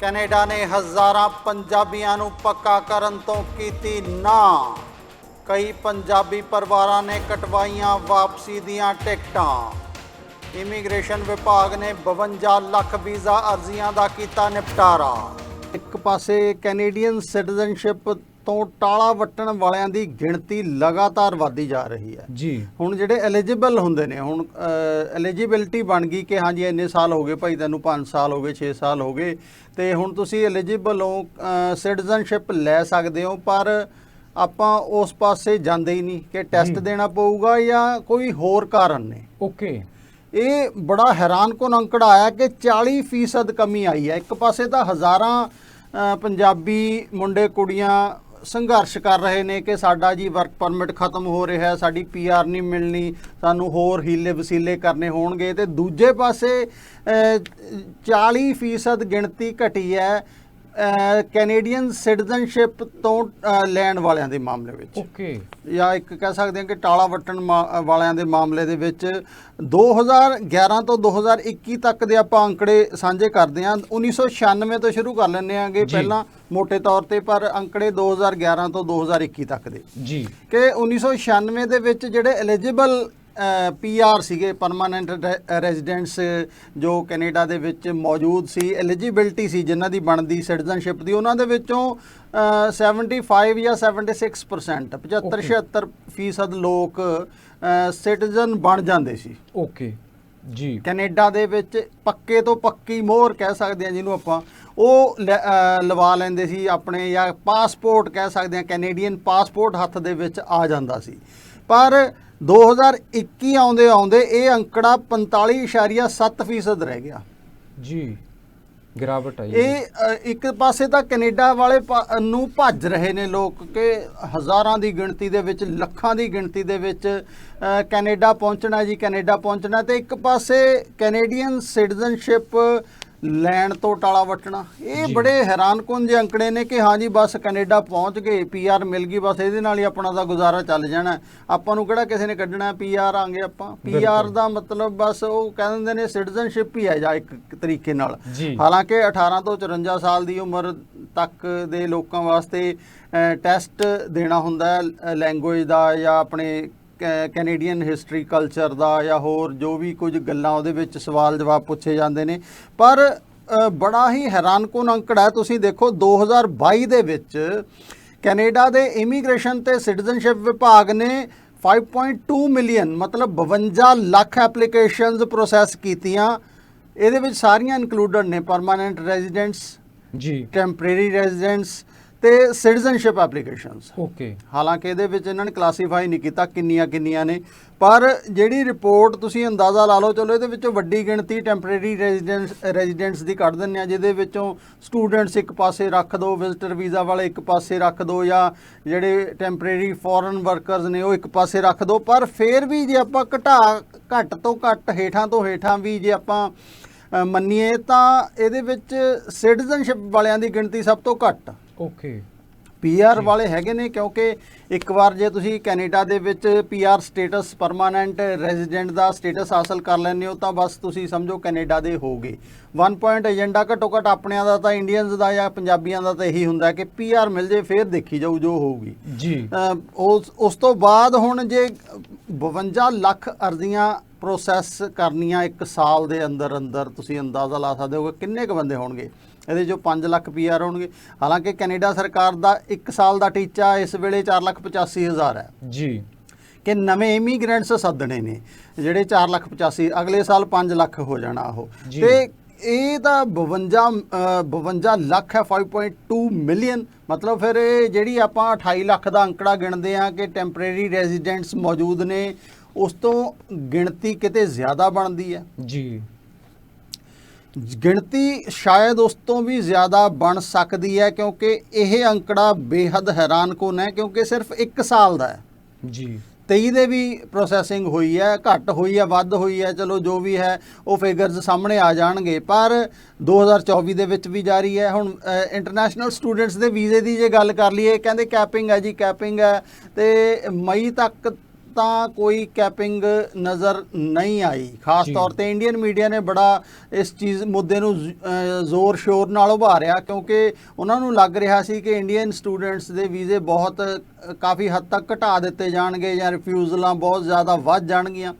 Canada ਨੇ ਹਜ਼ਾਰਾਂ ਪੰਜਾਬੀਆਂ ਨੂੰ ਪੱਕਾ ਕਰਨ ਤੋਂ ਕੀਤੀ ਨਾ। ਕਈ ਪੰਜਾਬੀ ਪਰਿਵਾਰਾਂ ਨੇ ਕਟਵਾਈਆਂ ਵਾਪਸੀ ਦੀਆਂ ਟਿਕਟਾਂ। ਇਮੀਗ੍ਰੇਸ਼ਨ ਵਿਭਾਗ ਨੇ 52 ਲੱਖ ਵੀਜ਼ਾ ਅਰਜ਼ੀਆਂ ਦਾ ਕੀਤਾ ਨਿਪਟਾਰਾ। ਇੱਕ ਪਾਸੇ ਕੈਨੇਡੀਅਨ ਸਿਟੀਜ਼ਨਸ਼ਿਪ ਤੋਂ ਟਾਲਾ ਵੱਟਣ ਵਾਲਿਆਂ ਦੀ ਗਿਣਤੀ ਲਗਾਤਾਰ ਵਧਦੀ ਜਾ ਰਹੀ ਹੈ। ਜੀ। ਹੁਣ ਜਿਹੜੇ ਐਲੀਜੀਬਲ ਹੁੰਦੇ ਨੇ ਹੁਣ ਐਲੀਜੀਬਿਲਟੀ ਬਣ ਗਈ ਕਿ ਹਾਂਜੀ ਇੰਨੇ ਸਾਲ ਹੋ ਗਏ ਭਾਈ ਤੈਨੂੰ 5 ਸਾਲ ਹੋ ਗਏ 6 ਸਾਲ ਹੋ ਗਏ ਤੇ ਹੁਣ ਤੁਸੀਂ ਐਲੀਜੀਬਲ ਹੋ ਸਿਟੀਜ਼ਨਸ਼ਿਪ ਲੈ ਸਕਦੇ ਹੋ ਪਰ ਆਪਾਂ ਉਸ ਪਾਸੇ ਜਾਂਦੇ ਹੀ ਨਹੀਂ ਕਿ ਟੈਸਟ। ਦੇਣਾ ਪਊਗਾ ਜਾਂ ਕੋਈ ਹੋਰ ਕਾਰਨ ਨੇ। ਓਕੇ। ਇਹ ਬੜਾ ਹੈਰਾਨਕੁਨ ਅੰਕੜਾ ਆਇਆ ਕਿ 40% ਕਮੀ ਆਈ ਹੈ। ਇੱਕ ਪਾਸੇ ਤਾਂ ਹਜ਼ਾਰਾਂ ਪੰਜਾਬੀ ਮੁੰਡੇ ਕੁੜੀਆਂ ਸੰਘਰਸ਼ ਕਰ ਰਹੇ ਨੇ ਕਿ ਸਾਡਾ ਜੀ ਵਰਕ ਪਰਮਿਟ ਖਤਮ ਹੋ ਰਿਹਾ ਹੈ ਸਾਡੀ ਪੀਆਰ ਨਹੀਂ ਮਿਲਣੀ ਸਾਨੂੰ ਹੋਰ ਹੀਲੇ ਵਸੀਲੇ ਕਰਨੇ ਹੋਣਗੇ ਤੇ ਦੂਜੇ ਪਾਸੇ ਅ, 40% ਗਿਣਤੀ ਘਟੀ ਹੈ ਕੈਨੇਡੀਅਨ ਸਿਟੀਜ਼ਨਸ਼ਿਪ ਤੋਂ ਲੈਣ ਵਾਲਿਆਂ ਦੇ ਮਾਮਲੇ ਵਿੱਚ। ਓਕੇ ਜਾਂ ਇੱਕ ਕਹਿ ਸਕਦੇ ਹਾਂ ਕਿ ਟਾਲਾ ਵੱਟਣ ਵਾਲਿਆਂ ਦੇ ਮਾਮਲੇ ਦੇ ਵਿੱਚ 2011 ਤੋਂ 2021 ਤੱਕ ਦੇ ਆਪਾਂ ਅੰਕੜੇ ਸਾਂਝੇ ਕਰਦੇ ਹਾਂ। 1996 ਤੋਂ ਸ਼ੁਰੂ ਕਰ ਲੈਂਦੇ ਆਂਗੇ। ਪਹਿਲਾਂ ਮੋٹے ਤੌਰ ਤੇ ਪਰ ਅੰਕੜੇ 2011 ਤੋਂ 2021 ਤੱਕ ਦੇ। ਜੀ। ਕਿ 1996 ਦੇ ਵਿੱਚ ਜਿਹੜੇ ਐਲੀਜੀਬਲ ਪੀਆਰ ਸੀਗੇ ਪਰਮਾਨੈਂਟ ਰੈਜ਼ੀਡੈਂਟਸ ਜੋ ਕੈਨੇਡਾ ਦੇ ਵਿੱਚ ਮੌਜੂਦ ਸੀ ਐਲੀਜੀਬਿਲਟੀ ਸੀ ਜਿਨ੍ਹਾਂ ਦੀ ਬਣਦੀ ਸਿਟੀਜ਼ਨਸ਼ਿਪ ਦੀ ਉਹਨਾਂ ਦੇ ਵਿੱਚੋਂ ਅ, 75 ਜਾਂ 76% 75 Okay. 76 ਫੀਸਦ ਲੋਕ ਸਿਟੀਜ਼ਨ ਬਣ ਜਾਂਦੇ ਸੀ। ਓਕੇ ਜੀ। ਕੈਨੇਡਾ ਦੇ ਵਿੱਚ ਪੱਕੇ ਤੋਂ ਪੱਕੀ ਮੋਹਰ ਕਹਿ ਸਕਦੇ ਹਾਂ ਜਿਹਨੂੰ ਆਪਾਂ। ਉਹ ਲਵਾ ਲੈਂਦੇ ਸੀ ਆਪਣੇ ਜਾਂ ਪਾਸਪੋਰਟ ਕਹਿ ਸਕਦੇ ਹਾਂ ਕੈਨੇਡੀਅਨ ਪਾਸਪੋਰਟ ਹੱਥ ਦੇ ਵਿੱਚ ਆ ਜਾਂਦਾ ਸੀ। ਪਰ 2021 ਆਉਂਦੇ ਆਉਂਦੇ ਇਹ ਅੰਕੜਾ 45.7% ਰਹਿ ਗਿਆ। ਜੀ ਗਿਰਾਵਟ ਆਈ ਇਹ ਇੱਕ ਪਾਸੇ ਤਾਂ ਕੈਨੇਡਾ ਵਾਲੇ ਨੂੰ ਭੱਜ ਰਹੇ ਨੇ ਲੋਕ ਕਿ ਹਜ਼ਾਰਾਂ ਦੀ ਗਿਣਤੀ ਦੇ ਵਿੱਚ ਲੱਖਾਂ ਦੀ ਗਿਣਤੀ ਦੇ ਵਿੱਚ ਕੈਨੇਡਾ ਪਹੁੰਚਣਾ ਜੀ ਕੈਨੇਡਾ ਪਹੁੰਚਣਾ ਤੇ ਇੱਕ ਪਾਸੇ ਕੈਨੇਡੀਅਨ ਸਿਟੀਜ਼ਨਸ਼ਿਪ ਲੈਣ ਤੋਂ ਟਾਲਾ ਵਟਣਾ। ਇਹ ਜੀ। ਬੜੇ ਹੈਰਾਨਕੁਨ ਜਿਹੇ ਅੰਕੜੇ ਨੇ ਕਿ ਹਾਂਜੀ ਬਸ ਕੈਨੇਡਾ ਪਹੁੰਚ ਗਏ ਪੀਆਰ ਮਿਲ ਗਈ ਬਸ ਇਹਦੇ ਨਾਲ ਹੀ ਆਪਣਾ ਤਾਂ ਗੁਜ਼ਾਰਾ ਚੱਲ ਜਾਣਾ। ਆਪਾਂ ਨੂੰ ਕਿਹੜਾ ਕਿਸੇ ਨੇ ਕੱਢਣਾ ਪੀਆਰ ਆਂਗੇ ਆਪਾਂ। ਪੀਆਰ। ਦਾ ਮਤਲਬ ਬਸ ਉਹ ਕਹਿ ਦਿੰਦੇ ਨੇ ਸਿਟੀਜ਼ਨਸ਼ਿਪ ਹੀ ਹੈ ਜਾਂ ਇੱਕ ਤਰੀਕੇ ਨਾਲ। ਜੀ। ਹਾਲਾਂਕਿ 18 ਤੋਂ 54 ਸਾਲ ਦੀ ਉਮਰ ਤੱਕ ਦੇ ਲੋਕਾਂ ਵਾਸਤੇ ਟੈਸਟ ਦੇਣਾ ਹੁੰਦਾ ਹੈ ਲੈਂਗੁਏਜ ਦਾ ਜਾਂ ਆਪਣੇ ਕੈਨੇਡੀਅਨ ਹਿਸਟਰੀ ਕਲਚਰ ਦਾ ਜਾਂ ਹੋਰ ਜੋ ਵੀ ਕੁਝ ਗੱਲਾਂ ਉਹਦੇ ਵਿੱਚ ਸਵਾਲ ਜਵਾਬ ਪੁੱਛੇ ਜਾਂਦੇ ਨੇ। ਪਰ ਬੜਾ ਹੀ ਹੈਰਾਨਕੁਨ ਅੰਕੜਾ ਹੈ। ਤੁਸੀਂ ਦੇਖੋ 2022 ਦੇ ਵਿੱਚ ਕੈਨੇਡਾ ਦੇ ਇਮੀਗ੍ਰੇਸ਼ਨ ਤੇ ਸਿਟੀਜ਼ਨਸ਼ਿਪ ਵਿਭਾਗ ਨੇ 5.2 ਮਿਲੀਅਨ ਮਤਲਬ 52 ਲੱਖ ਐਪਲੀਕੇਸ਼ਨਸ ਪ੍ਰੋਸੈਸ ਕੀਤੀਆਂ। ਇਹਦੇ ਵਿੱਚ ਸਾਰੀਆਂ ਇਨਕਲੂਡਡ ਨੇ ਪਰਮਾਨੈਂਟ ਰੈਜ਼ੀਡੈਂਟਸ ਜੀ। ਟੈਂਪਰੇਰੀ ਰੈਜ਼ੀਡੈਂਟਸ ਤੇ ਸਿਟੀਜ਼ਨਸ਼ਿਪ ਐਪਲੀਕੇਸ਼ਨਸ ਓਕੇ ਹਾਲਾਂਕਿ ਇਹਦੇ ਵਿੱਚ ਇਹਨਾਂ ਨੇ ਕਲਾਸੀਫਾਈ ਨਹੀਂ ਕੀਤਾ ਕਿੰਨੀਆਂ ਕਿੰਨੀਆਂ ਨੇ ਪਰ ਜਿਹੜੀ ਰਿਪੋਰਟ ਤੁਸੀਂ ਅੰਦਾਜ਼ਾ ਲਾ ਲਓ ਚਲੋ ਇਹਦੇ ਵਿੱਚੋਂ ਵੱਡੀ ਗਿਣਤੀ ਟੈਂਪਰੇਰੀ ਰੈਜ਼ੀਡੈਂਸ ਰੈਜ਼ੀਡੈਂਟਸ ਦੀ ਕੱਢ ਦਿੰਦੇ ਆ ਜਿਹਦੇ ਵਿੱਚੋਂ ਸਟੂਡੈਂਟਸ ਇੱਕ ਪਾਸੇ ਰੱਖ ਦਿਓ ਵਿਜ਼ਟਰ ਵੀਜ਼ਾ ਵਾਲੇ ਇੱਕ ਪਾਸੇ ਰੱਖ ਦਿਓ ਜਾਂ ਜਿਹੜੇ ਟੈਂਪਰੇਰੀ ਫੋਰਨ ਵਰਕਰਸ ਨੇ ਉਹ ਇੱਕ ਪਾਸੇ ਰੱਖ ਦਿਓ ਪਰ ਫਿਰ ਵੀ ਜੇ ਆਪਾਂ ਘਟਾ ਘੱਟ ਤੋਂ ਘੱਟ ਹੇਠਾਂ ਤੋਂ ਹੇਠਾਂ ਵੀ ਜੇ ਆਪਾਂ ਮੰਨੀਏ ਤਾਂ ਇਹਦੇ ਵਿੱਚ ਸਿਟੀਜ਼ਨਸ਼ਿਪ ਵਾਲਿਆਂ ਦੀ ਗਿਣਤੀ ਸਭ ਤੋਂ ਘੱਟ। ਓਕੇ। ਪੀਆਰ। ਵਾਲੇ ਹੈਗੇ ਨੇ ਕਿਉਂਕਿ ਇੱਕ ਵਾਰ ਜੇ ਤੁਸੀਂ ਕੈਨੇਡਾ ਦੇ ਵਿੱਚ ਪੀਆਰ ਸਟੇਟਸ ਪਰਮਾਨੈਂਟ ਰੈਜ਼ੀਡੈਂਟ ਦਾ ਸਟੇਟਸ ਹਾਸਲ ਕਰ ਲੈਂਦੇ ਹੋ ਤਾਂ ਬਸ ਤੁਸੀਂ ਸਮਝੋ ਕੈਨੇਡਾ ਦੇ ਹੋਗੇ ਵਨ ਪੁਆਇੰਟ ਏਜੰਡਾ ਘੱਟੋ ਘੱਟ ਆਪਣਿਆਂ ਦਾ ਤਾਂ ਇੰਡੀਅਨਸ ਦਾ ਜਾਂ ਪੰਜਾਬੀਆਂ ਦਾ ਤਾਂ ਇਹੀ ਹੁੰਦਾ ਕਿ ਪੀਆਰ ਮਿਲ ਜੇ ਫਿਰ ਦੇਖੀ ਜਾਊ ਜੋ ਹੋਊਗੀ। ਜੀ। ਉਸ ਉਸ ਤੋਂ ਬਾਅਦ ਹੁਣ ਜੇ 52 ਲੱਖ ਅਰਜ਼ੀਆਂ ਪ੍ਰੋਸੈਸ ਕਰਨੀਆਂ ਇੱਕ ਸਾਲ ਦੇ ਅੰਦਰ ਅੰਦਰ ਤੁਸੀਂ ਅੰਦਾਜ਼ਾ ਲਾ ਸਕਦੇ ਹੋ ਕਿ ਕਿੰਨੇ ਕ ਬੰਦੇ ਹੋਣਗੇ? ਇਹਦੇ ਜੋ 5 ਲੱਖ ਪੀਆਰ ਹੋਣਗੇ। ਹਾਲਾਂਕਿ ਕੈਨੇਡਾ ਸਰਕਾਰ ਦਾ 1 ਸਾਲ ਦਾ ਟੀਚਾ ਇਸ ਵੇਲੇ 485000 ਹੈ। ਜੀ। ਕਿ ਨਵੇਂ ਇਮੀਗ੍ਰੈਂਟਸ ਸੱਦਣੇ ਨੇ ਜਿਹੜੇ 485000 ਅਗਲੇ ਸਾਲ 5 ਲੱਖ ਹੋ ਜਾਣਾ ਉਹ। ਤੇ ਇਹ ਤਾਂ 52 ਅ, 52 ਲੱਖ ਹੈ 5.2 ਮਿਲੀਅਨ ਮਤਲਬ ਫਿਰ ਇਹ ਜਿਹੜੀ ਆਪਾਂ 28 ਲੱਖ ਦਾ ਅੰਕੜਾ ਗਿਣਦੇ ਆ ਕਿ ਟੈਂਪਰੇਰੀ ਰੈਜ਼ੀਡੈਂਟਸ ਮੌਜੂਦ ਨੇ ਉਸ ਤੋਂ ਗਿਣਤੀ ਕਿਤੇ ਜ਼ਿਆਦਾ ਬਣਦੀ ਹੈ। ਜੀ। ਗਿਣਤੀ ਸ਼ਾਇਦ ਉਸ ਤੋਂ ਵੀ ਜ਼ਿਆਦਾ ਬਣ ਸਕਦੀ ਹੈ ਕਿਉਂਕਿ ਇਹ ਅੰਕੜਾ ਬੇਹੱਦ ਹੈਰਾਨਕੁਨ ਹੈ ਕਿਉਂਕਿ ਸਿਰਫ 1 ਸਾਲ ਦਾ ਹੈ। ਜੀ। 23 ਦੇ ਵੀ ਪ੍ਰੋਸੈਸਿੰਗ ਹੋਈ ਹੈ ਘੱਟ ਹੋਈ ਹੈ ਵੱਧ ਹੋਈ ਹੈ ਚਲੋ ਜੋ ਵੀ ਹੈ ਉਹ ਫਿਗਰਸ ਸਾਹਮਣੇ ਆ ਜਾਣਗੇ। ਪਰ 2024 ਦੇ ਵਿੱਚ ਵੀ ਜਾਰੀ ਹੈ। ਹੁਣ ਇੰਟਰਨੈਸ਼ਨਲ ਸਟੂਡੈਂਟਸ ਦੇ ਵੀਜ਼ੇ ਦੀ ਜੇ ਗੱਲ ਕਰ ਲਈਏ ਕਹਿੰਦੇ ਕੈਪਿੰਗ ਹੈ ਜੀ ਕੈਪਿੰਗ ਹੈ। ਤੇ ਮਈ ਤੱਕ ਤਾਂ ਕੋਈ ਕੈਪਿੰਗ ਨਜ਼ਰ ਨਹੀਂ ਆਈ ਖਾਸ। ਤੌਰ ਤੇ ਇੰਡੀਅਨ ਮੀਡੀਆ ਨੇ ਬੜਾ ਇਸ ਚੀਜ਼ ਮੁੱਦੇ ਨੂੰ ਜ਼ੋਰ ਸ਼ੋਰ ਨਾਲ ਉਭਾਰਿਆ ਕਿਉਂਕਿ ਉਹਨਾਂ ਨੂੰ ਲੱਗ ਰਿਹਾ ਸੀ ਕਿ ਇੰਡੀਅਨ ਸਟੂਡੈਂਟਸ ਦੇ ਵੀਜ਼ੇ ਬਹੁਤ ਕਾਫੀ ਹੱਦ ਤੱਕ ਘਟਾ ਦਿੱਤੇ ਜਾਣਗੇ ਜਾਂ ਰਿਫਿਊਜ਼ਲਾਂ ਬਹੁਤ ਜ਼ਿਆਦਾ ਵੱਧ ਜਾਣਗੀਆਂ